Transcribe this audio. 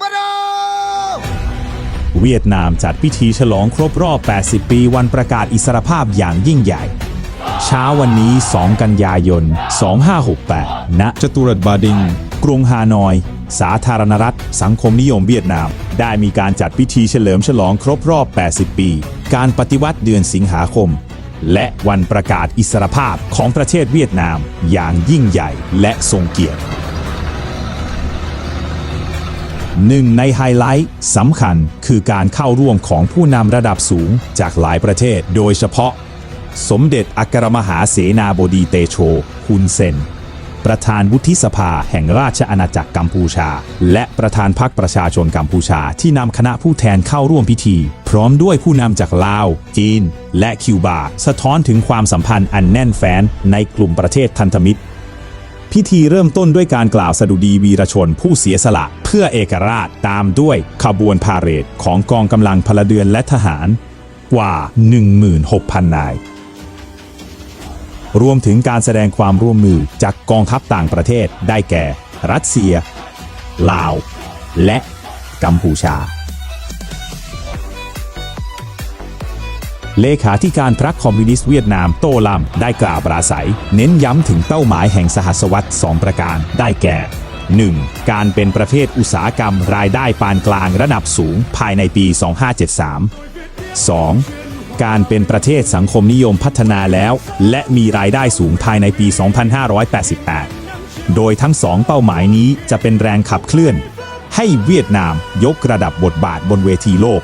บรเวียดนามจัดพิธีฉลองครบรอบ 80 ปีวันประกาศอิสรภาพอย่างยิ่งใหญ่ เช้าวันนี้ 2 กันยายน 2568 ณ จตุรัสบาดิง กรุงฮานอย สาธารณรัฐ สังคมนิยมเวียดนาม ได้มีการจัดพิธีเฉลิมฉลองครบรอบ 80 ปี การปฏิวัติเดือนสิงหาคม และวันประกาศอิสรภาพของประเทศเวียดนามอย่างยิ่งใหญ่และทรงเกียรติ หนึ่งในไฮไลท์สำคัญคือการเข้าร่วมของผู้นำระดับสูงจากหลายประเทศ โดยเฉพาะ สมเด็จอัครมหาเสนาบดีเตโชฮุนเซน ประธานวุฒิสภาแห่งราชอาณาจักรกัมพูชา และประธานพรรคประชาชนกัมพูชาที่นำคณะผู้แทนเข้าร่วมพิธี พร้อมด้วยผู้นำจากลาว จีน และคิวบา สะท้อนถึงความสัมพันธ์อันแน่นแฟ้นในกลุ่มประเทศพันธมิตร พิธีเริ่มต้นด้วยการกล่าวสดุดีวีรชนผู้เสียสละ เพื่อเอกราชตามด้วยขบวนพาเหรดของกองกำลังพลเรือนและทหารกว่า 16,000 นาย รวมถึงการแสดงความร่วมมือจากกองทัพต่างประเทศได้แก่ รัสเซีย ลาว และกัมพูชา เลขาธิการพรรคคอมมิวนิสต์เวียดนามโตลัมได้กล่าวปราศัย เน้นย้ำถึงเป้าหมายแห่งสหัสวรรษ2ประการได้แก่ 1. การเป็นประเภทอุตสาหกรรมรายได้ปานกลางระดับสูงภายในปี 2573 2. การเป็นประเทศสังคมนิยมพัฒนาแล้ว และมีรายได้สูงภายในปี 2588 โดยทั้งสองเป้าหมายนี้จะเป็นแรงขับเคลื่อน ให้เวียดนามยกระดับบทบาทบนเวทีโลก